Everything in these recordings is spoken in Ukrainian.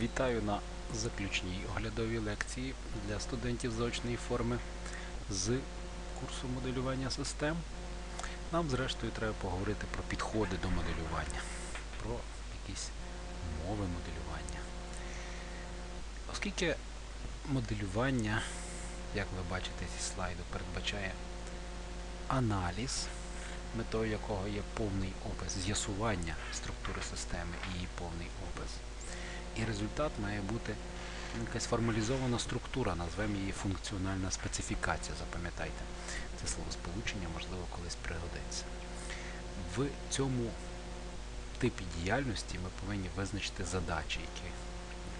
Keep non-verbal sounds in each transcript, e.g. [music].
Вітаю на заключній оглядовій лекції для студентів заочної форми з курсу моделювання систем. Нам, зрештою, треба поговорити про підходи до моделювання, про якісь мови моделювання. Оскільки моделювання, як ви бачите зі слайду, передбачає аналіз, метою якого є повний опис, з'ясування структури системи і її повний опис. І результат має бути якась формалізована структура, назвемо її функціональна специфікація, запам'ятайте. Це словосполучення, можливо, колись пригодиться. В цьому типі діяльності ми повинні визначити задачі, які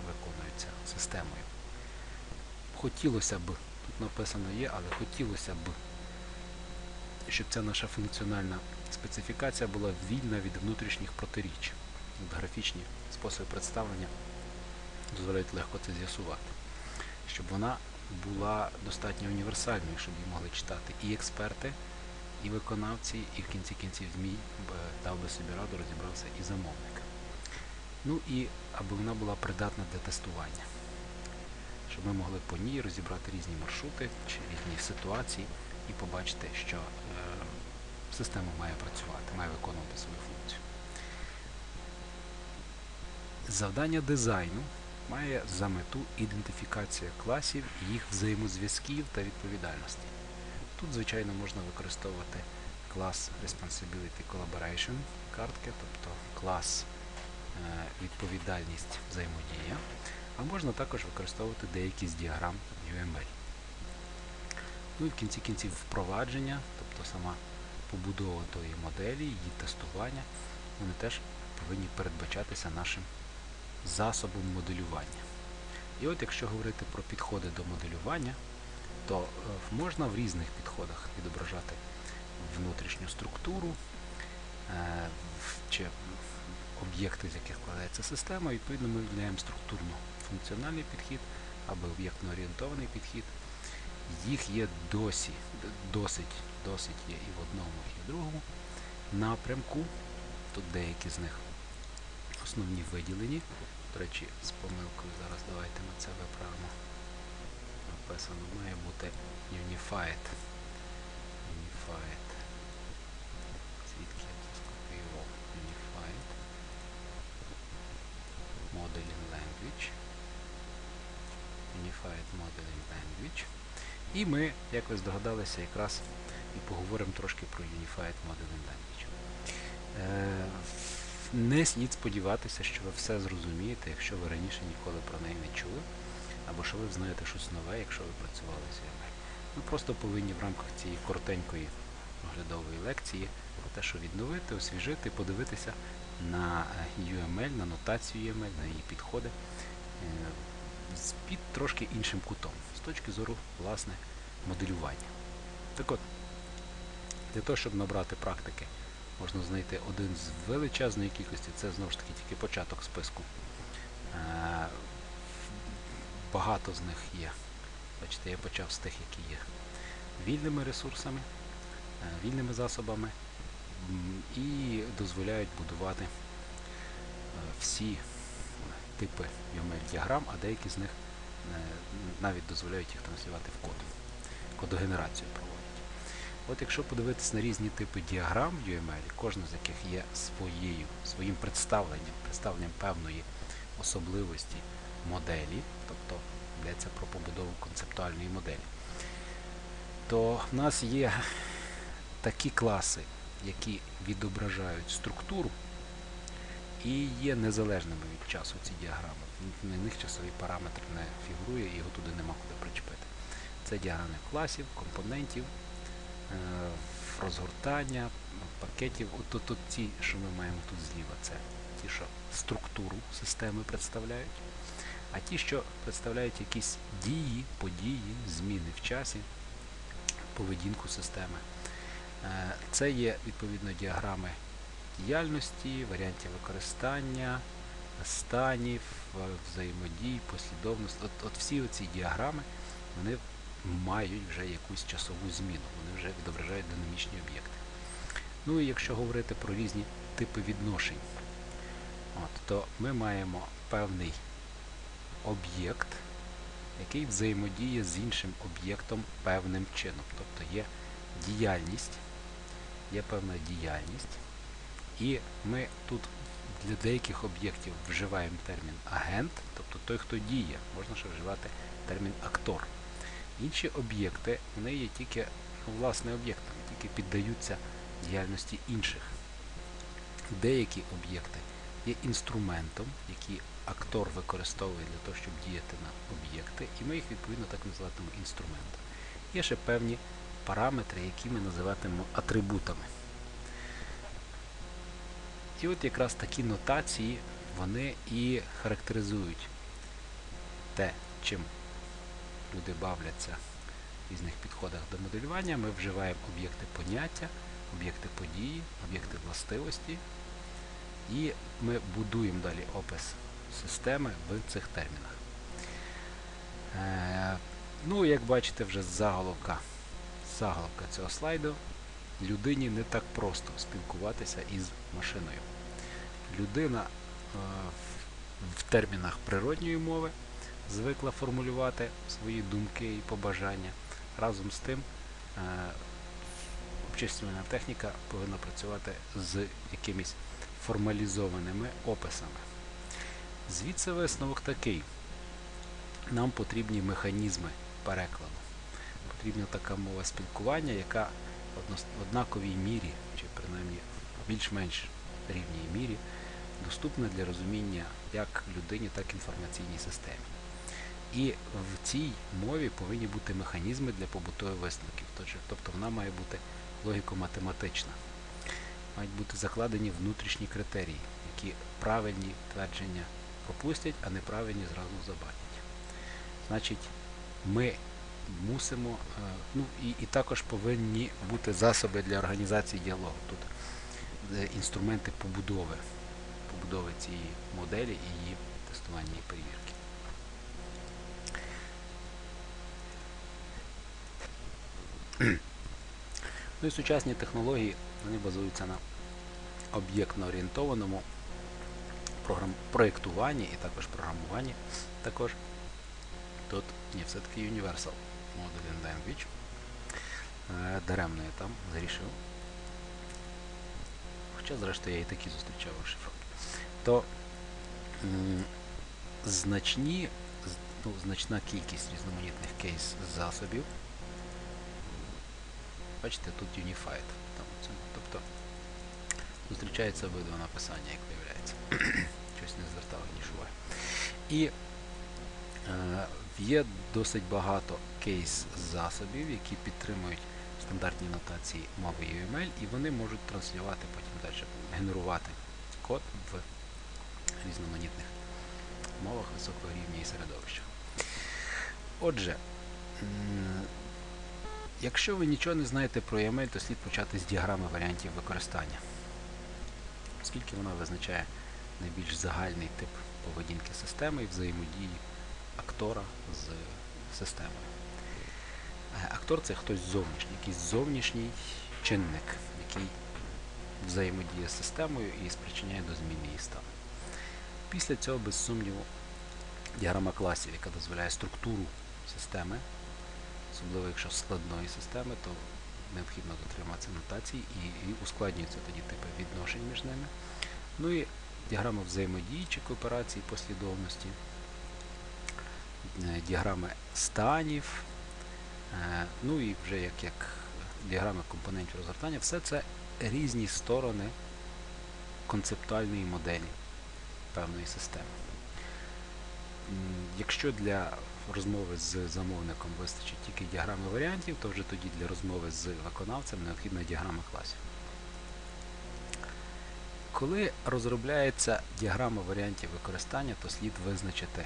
виконуються системою. Хотілося б, тут написано є, але хотілося б, щоб ця наша функціональна специфікація була вільна від внутрішніх протиріч. От Графічні способи представлення дозволяють легко це з'ясувати. Щоб вона була достатньо універсальною, щоб її могли читати і експерти, і виконавці, і в кінці кінців ЗМІ дав би собі раду, розібрався і замовник. Ну і аби вона була придатна для тестування, щоб ми могли по ній розібрати різні маршрути чи різні ситуації і побачити, що е, система має працювати, має виконувати свою функцію. Завдання дизайну має за мету ідентифікація класів, їх взаємозв'язків та відповідальності. Тут, звичайно, можна використовувати клас Responsibility Collaboration картки, тобто клас е, відповідальність взаємодія, а можна також використовувати деякі з діаграм UML. Ну і в кінці кінців впровадження, тобто сама побудова тої моделі, її тестування, вони теж повинні передбачатися нашим засобом моделювання. І от якщо говорити про підходи до моделювання, то е, можна в різних підходах відображати внутрішню структуру е, чи об'єкти, з яких складається система. Відповідно, ми виділяємо структурно-функціональний підхід або об'єктно-орієнтований підхід. Їх є досі, досить, досить є і в одному, і в другому напрямку. Тут деякі з них основні виділені. До речі, з помилкою зараз давайте ми це виправимо. Написано має бути Unified. Unified. Звідки я це скопіював? Unified. Modeling Language. Unified Modeling Language. І ми, як ви здогадалися, якраз і поговоримо трошки про Unified Modeling Language. Не слід сподіватися, що ви все зрозумієте, якщо ви раніше ніколи про неї не чули, або що ви знаєте щось нове, якщо ви працювали з UML. Ми просто повинні в рамках цієї коротенької оглядової лекції те, що відновити, освіжити, подивитися на UML, на нотацію UML, на її підходи е, під трошки іншим кутом, з точки зору власне моделювання. Так от, для того, щоб набрати практики можна знайти один з величезної кількості, це знову ж таки тільки початок списку. Е, Багато з них є. Бачите, я почав з тих, які є вільними ресурсами, е, вільними засобами і дозволяють будувати е, всі типи UML-діаграм, а деякі з них навіть дозволяють їх транслювати в код. Кодогенерацію. От якщо подивитися на різні типи діаграм в UML, кожна з яких є своєю, своїм представленням, представленням певної особливості моделі, тобто йдеться про побудову концептуальної моделі, то в нас є такі класи, які відображають структуру і є незалежними від часу ці діаграми. На них часовий параметр не фігурує його туди нема куди причепити. Це діаграми класів, компонентів, розгортання, пакетів. От, от, ті, що ми маємо тут зліва, це ті, що структуру системи представляють, а ті, що представляють якісь дії, події, зміни в часі, поведінку системи. Е, Це є відповідно діаграми діяльності, варіантів використання, станів, е, взаємодій, послідовності. От, от всі ці діаграми вони мають вже якусь часову зміну, вони вже відображають динамічні об'єкти. Ну і якщо говорити про різні типи відношень, от, то ми маємо певний об'єкт, який взаємодіє з іншим об'єктом певним чином. Тобто є діяльність, є певна діяльність, і ми тут для деяких об'єктів вживаємо термін агент, тобто той, хто діє, можна ще вживати термін актор. Інші об'єкти вони є тільки ну, власне об'єктами, тільки піддаються діяльності інших. Деякі об'єкти є інструментом, який актор використовує для того, щоб діяти на об'єкти, і ми їх відповідно так називатимемо інструментом. Є ще певні параметри, які ми називатимемо атрибутами. І от якраз такі нотації вони і характеризують те, чим люди бавляться в різних підходах до моделювання. Ми вживаємо об'єкти поняття, об'єкти події, об'єкти властивості, і ми будуємо далі опис системи в цих термінах. Е, ну, як бачите, вже заголовка, заголовка цього слайду, людині не так просто спілкуватися із машиною. Людина е, в термінах природньої мови звикла формулювати свої думки і побажання. Разом з тим, е, обчислювальна техніка повинна працювати з якимись формалізованими описами. Звідси висновок такий. Нам потрібні механізми перекладу. Потрібна така мова спілкування, яка в однаковій мірі, чи принаймні в більш-менш рівній мірі, доступна для розуміння як людині, так і інформаційній системі. І в цій мові повинні бути механізми для побутових висновків. Тобто вона має бути логіко-математична. Мають бути закладені внутрішні критерії, які правильні твердження пропустять, а неправильні зразу забанять. Значить, ми мусимо, ну і, і також повинні бути засоби для організації діалогу. Тут інструменти побудови, побудови цієї моделі і її тестування і перевірки. Ну і сучасні технології вони базуються на об'єктно орієнтованому проєктуванні і також програмуванні. Також тут є все-таки Universal Modeling Language. Е, Даремно я там зрішив. Хоча, зрештою, я і такі зустрічав у шифровці. То значні, ну, значна кількість різноманітних кейс-засобів. Бачите, тут Unified. Тобто зустрічається обидва написання, як виявляється. [clears throat] Щось не звертав ніж уваги. І е, є досить багато кейс-засобів, які підтримують стандартні нотації мови UML, і вони можуть транслювати потім далі, генерувати код в різноманітних мовах високого рівня і середовищах. Отже, якщо ви нічого не знаєте про UML, то слід почати з діаграми варіантів використання, оскільки вона визначає найбільш загальний тип поведінки системи і взаємодії актора з системою. Актор це хтось зовнішній, якийсь зовнішній чинник, який взаємодіє з системою і спричиняє до зміни її стану. Після цього, без сумніву, діаграма класів, яка дозволяє структуру системи, особливо якщо складної системи, то необхідно дотриматися нотацій і, і ускладнюються тоді типи відношень між ними. Ну і діаграма взаємодії чи кооперації послідовності, діаграми станів. Ну і вже як як діаграми компонентів розгортання, все це різні сторони концептуальної моделі певної системи. Якщо для розмови з замовником вистачить тільки діаграми варіантів, то вже тоді для розмови з виконавцем необхідна діаграма класів. Коли розробляється діаграма варіантів використання, то слід визначити,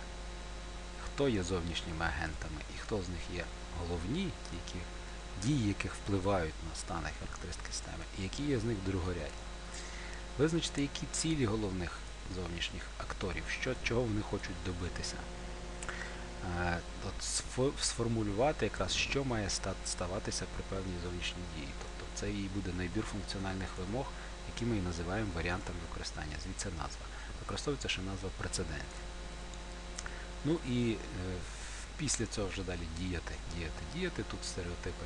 хто є зовнішніми агентами і хто з них є головні, які, дії, яких впливають на стани характеристики системи, і які є з них другорядні. Визначити, які цілі головних зовнішніх акторів, що, чого вони хочуть добитися. Е, от Сформулювати якраз, що має ставатися при певній зовнішній дії. Тобто це і буде найбір функціональних вимог, які ми і називаємо варіантом використання. Звідси назва. Використовується ще назва прецедент. Ну і е, після цього вже далі діяти, діяти, діяти. Тут стереотипи.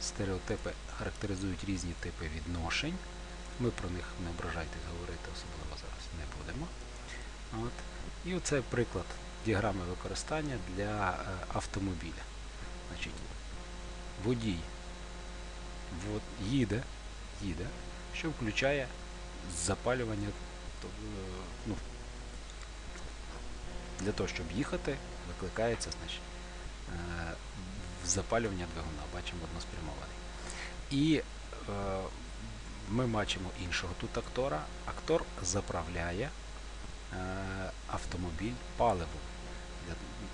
Стереотипи характеризують різні типи відношень. Ми про них не ображайтесь говорити, особливо зараз не будемо. От. І оце приклад діаграми використання для е, автомобіля. Значить, водій во- їде, їде, що включає запалювання. е, Ну, для того, щоб їхати, викликається значить, е, запалювання двигуна. Бачимо односпрямований. І е, ми бачимо іншого тут актора. Актор заправляє автомобіль паливом.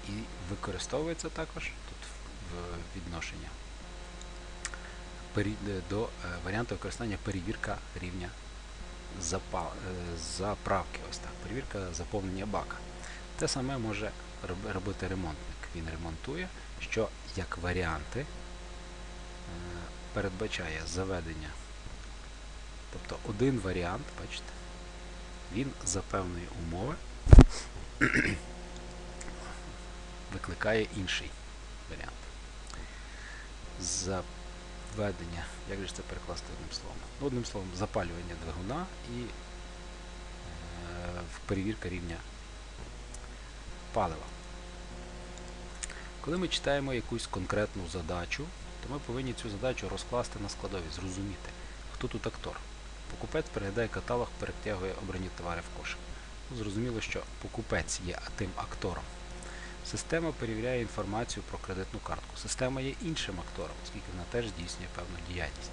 І використовується також тут в відношення е, до е, варіанту використання перевірка рівня е, заправки. Ось так. Перевірка заповнення бака. Те саме може робити ремонтник. Він ремонтує, що як варіанти передбачає заведення. Тобто один варіант, бачите, він за певної умови викликає інший варіант. Заведення, як же це перекласти одним словом? Ну, одним словом, запалювання двигуна і е, перевірка рівня палива. Коли ми читаємо якусь конкретну задачу, то ми повинні цю задачу розкласти на складові, зрозуміти, хто тут актор. Покупець переглядає каталог, перетягує обрані товари в кошик. Ну, зрозуміло, що покупець є тим актором. Система перевіряє інформацію про кредитну картку. Система є іншим актором, оскільки вона теж здійснює певну діяльність.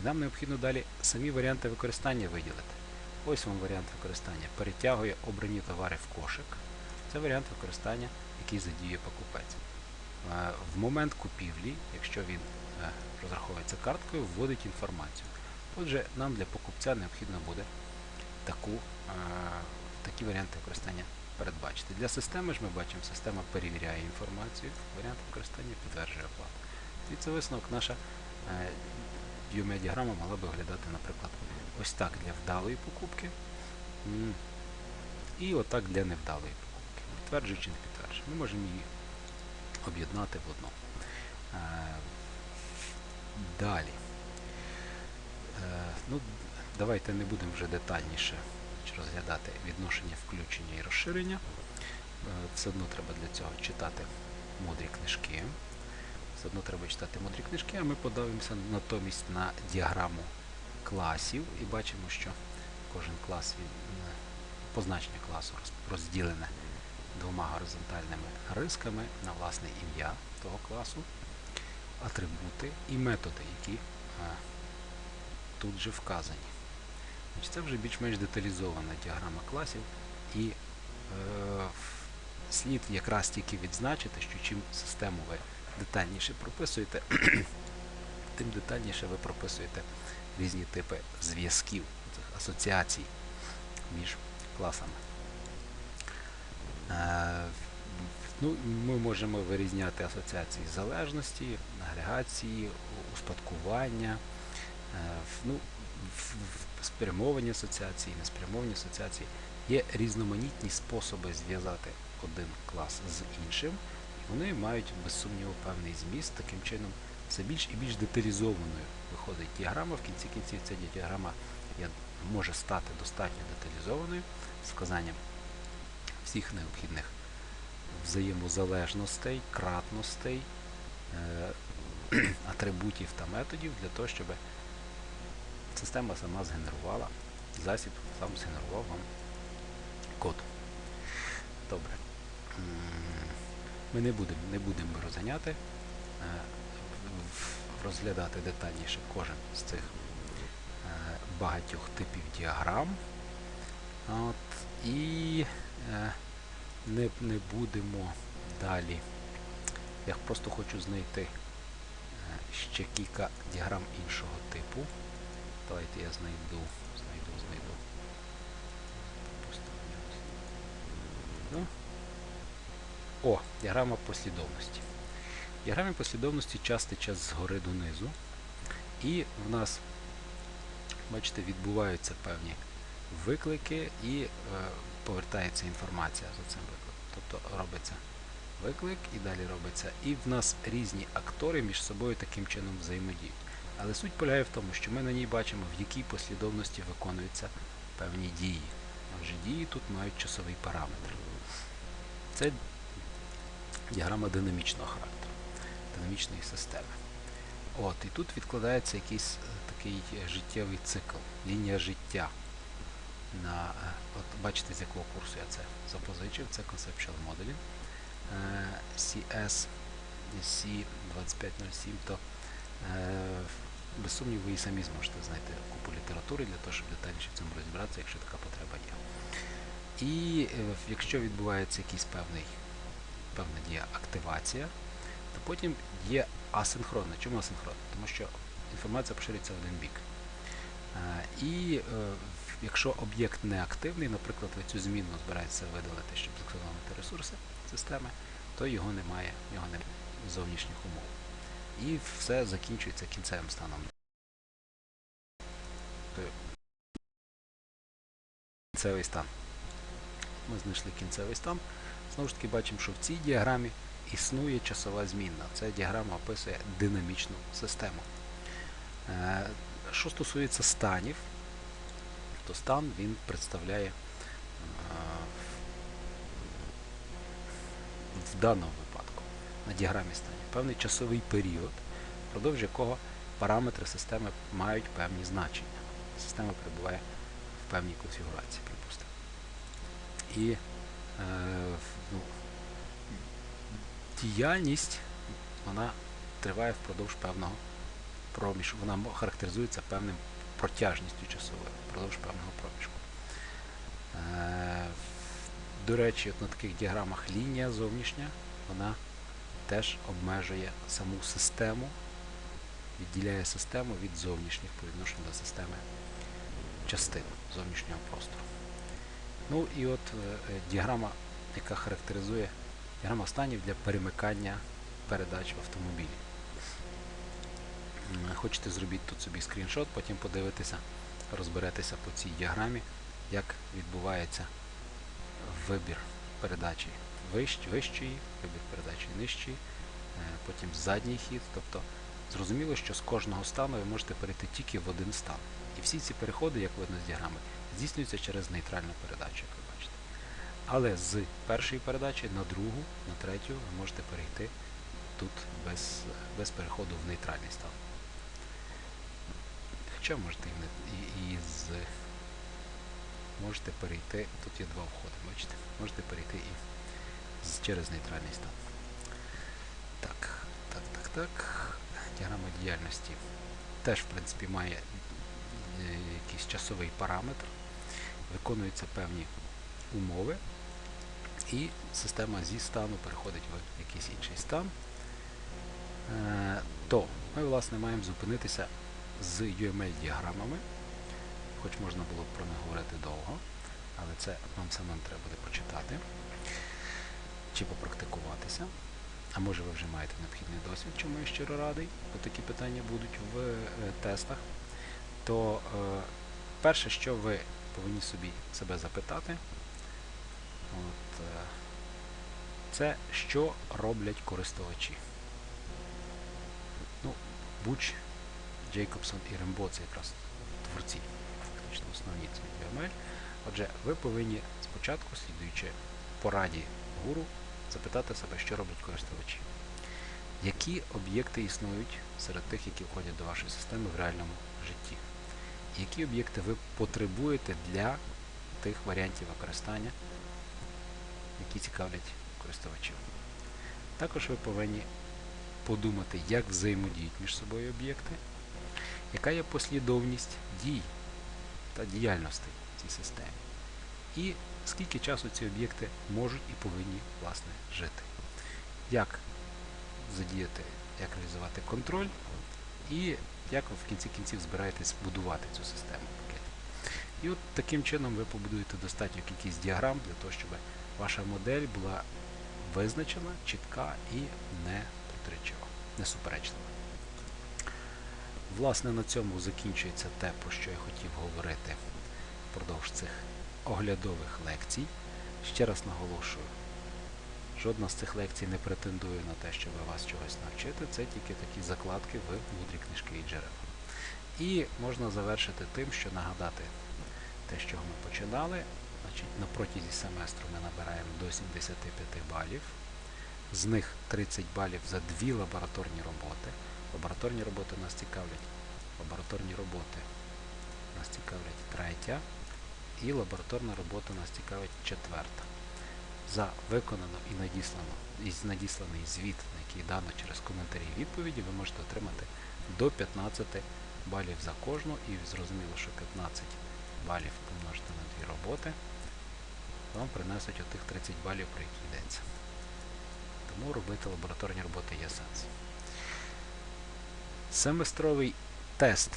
І нам необхідно далі самі варіанти використання виділити. Ось вам варіант використання. Перетягує обрані товари в кошик. Це варіант використання, який задіює покупець. Е, В момент купівлі, якщо він е, розраховується карткою, вводить інформацію. Отже, нам для покупця необхідно буде таку, е, такі варіанти використання передбачити. Для системи ж ми бачимо, система перевіряє інформацію, варіант використання підтверджує оплату. І це висновок наша е, діаграма могла би виглядати, наприклад, ось так для вдалої покупки. І отак для невдалої покупки. Підтверджує чи не підтверджує. Ми можемо її об'єднати в одну. Е, Далі. Е, Ну, давайте не будемо вже детальніше розглядати відношення включення і розширення. Е, Все одно треба для цього читати мудрі книжки. Все одно треба читати мудрі книжки, а ми подивимося натомість на діаграму класів і бачимо, що кожен клас е, позначення класу розділене двома горизонтальними рисками на власне ім'я того класу, атрибути і методи, які е, тут же вказані. Це вже більш-менш деталізована діаграма класів і е, слід якраз тільки відзначити, що чим систему ви детальніше прописуєте, [clears throat] тим детальніше ви прописуєте різні типи зв'язків, асоціацій між класами. Е, Ну, ми можемо вирізняти асоціації залежності, агрегації, успадкування, е, ну, спрямовані асоціації, неспрямовані асоціації. Є різноманітні способи зв'язати один клас з іншим, і вони мають, без сумніву, певний зміст. Таким чином, все більш і більш деталізованою виходить діаграма. В кінці кінців ця діаграма може стати достатньо деталізованою з вказанням всіх необхідних взаємозалежностей, кратностей, е, [clears throat] атрибутів та методів для того, щоб система сама згенерувала, засіб сам згенерував вам код. Добре. Ми не будемо не будемо розганяти, е, розглядати детальніше кожен з цих е, багатьох типів діаграм. От, і е, не, не будемо далі. Я просто хочу знайти ще кілька діаграм іншого типу. Давайте я знайду, знайду, знайду. Поставлю. Ну. О, діаграма послідовності. В послідовності частий час згори донизу. І в нас, бачите, відбуваються певні виклики і е, повертається інформація за цим викликом. тобто робиться виклик і далі робиться. І в нас різні актори між собою таким чином взаємодіють. Але суть полягає в тому, що ми на ній бачимо, в якій послідовності виконуються певні дії. Отже, дії тут мають часовий параметр. Це діаграма динамічного характеру, динамічної системи. От, і тут відкладається якийсь е, такий е, життєвий цикл, лінія життя. На, е, от бачите, з якого курсу я це запозичив, це Conceptual Modeling CS C2507, то без сумніву ви і самі зможете знайти купу літератури для того, щоб детальніше в цьому розібратися, якщо така потреба є. І е, якщо відбувається якийсь певний, певна дія активація, то потім є асинхронна. Чому асинхронна? Тому що інформація поширюється в один бік. Е, І е, якщо об'єкт не активний, наприклад, ви цю змінну збираєтеся видалити, щоб зекономити ресурси системи, то його немає, в нього немає зовнішніх умов. І все закінчується кінцевим станом. Кінцевий стан. Ми знайшли кінцевий стан. Знову ж таки бачимо, що в цій діаграмі існує часова змінна. Ця діаграма описує динамічну систему. Е, Що стосується станів, то стан він представляє е, в даному випадку на діаграмі станів певний часовий період, впродовж якого параметри системи мають певні значення. Система перебуває в певній конфігурації, припустимо. І е, ну, діяльність вона триває впродовж певного проміжку. Вона характеризується певним протяжністю часовою впродовж певного проміжку. Е, до речі, от на таких діаграмах лінія зовнішня, вона теж обмежує саму систему, відділяє систему від зовнішніх по відношенню до системи частин зовнішнього простору. Ну і от е, е, діаграма, яка характеризує діаграма станів для перемикання передач в автомобілі. Хочете зробіть тут собі скріншот, потім подивитися, розберетеся по цій діаграмі, як відбувається вибір передачі вищ, вищої, вибір передачі нижчої, е, потім задній хід. Тобто зрозуміло, що з кожного стану ви можете перейти тільки в один стан. І всі ці переходи, як видно з діаграми, здійснюються через нейтральну передачу, як ви бачите. Але з першої передачі на другу, на третю ви можете перейти тут без, без переходу в нейтральний стан. Хоча можете і, і, з можете перейти, тут є два входи, бачите, можете перейти і з, через нейтральний стан. Так, так, так, так. Діаграма діяльності теж, в принципі, має е, якийсь часовий параметр, виконуються певні умови, і система зі стану переходить в якийсь інший стан. Е, то ми, власне, маємо зупинитися з UML-діаграмами, хоч можна було б про них говорити довго, але це вам самим треба буде почитати чи попрактикуватися. А може ви вже маєте необхідний досвід, чому я щиро радий, бо такі питання будуть в е, тестах. То е, перше, що ви повинні собі себе запитати, от, е, це що роблять користувачі. Ну, Буч, Джейкобсон і Рембо це якраз творці, фактично основні цієї UML. Отже, ви повинні спочатку, слідуючи пораді гуру, запитати себе, що роблять користувачі. Які об'єкти існують серед тих, які входять до вашої системи в реальному житті? Які об'єкти ви потребуєте для тих варіантів використання, які цікавлять користувачів? Також ви повинні подумати, як взаємодіють між собою об'єкти, яка є послідовність дій та діяльностей в цій системі. І скільки часу ці об'єкти можуть і повинні власне жити. Як задіяти, як реалізувати контроль, і як ви в кінці кінців збираєтесь будувати цю систему пакетів. І от таким чином ви побудуєте достатню кількість діаграм для того, щоб ваша модель була визначена, чітка і не протиречива, не суперечлива. Власне, на цьому закінчується те, про що я хотів говорити впродовж цих оглядових лекцій. Ще раз наголошую, Жодна з цих лекцій не претендує на те, щоб вас чогось навчити. Це тільки такі закладки в мудрі книжки і джерела. І можна завершити тим, що нагадати те, з чого ми починали. Значить, на протязі семестру ми набираємо до 75 балів. З них 30 балів за дві лабораторні роботи. Лабораторні роботи нас цікавлять. Лабораторні роботи нас цікавлять третя. І лабораторна робота нас цікавить четверта. За виконано і надіслано і надісланий звіт, на який дано через коментарі і відповіді, ви можете отримати до 15 балів за кожну. І зрозуміло, що 15 балів помножити на дві роботи вам принесуть отих 30 балів, про які йдеться. Тому робити лабораторні роботи є сенс. Семестровий тест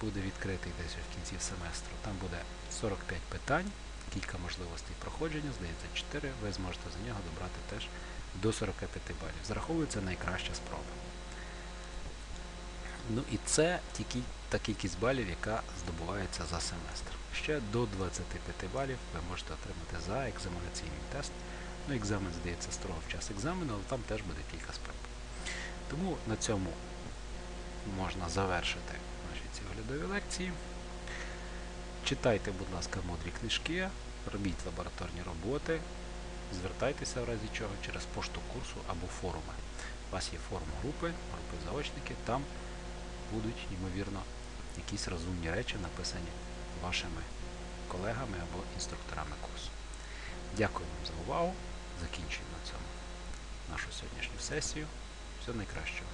буде відкритий десь в кінці семестру. Там буде 45 питань, кілька можливостей проходження, здається 4. Ви зможете за нього добрати теж до 45 балів. Зараховується найкраща спроба. Ну і це тільки та кількість балів, яка здобувається за семестр. Ще до 25 балів ви можете отримати за екзаменаційний тест. Ну, екзамен, здається, строго в час екзамену, але там теж буде кілька спроб. Тому на цьому можна завершити оглядові лекції. Читайте, будь ласка, мудрі книжки, робіть лабораторні роботи, звертайтеся в разі чого через пошту курсу або форуми. У вас є форум групи, групи заочники, там будуть, ймовірно, якісь розумні речі написані вашими колегами або інструкторами курсу. Дякую вам за увагу. Закінчуємо на цьому нашу сьогоднішню сесію. Всього найкращого.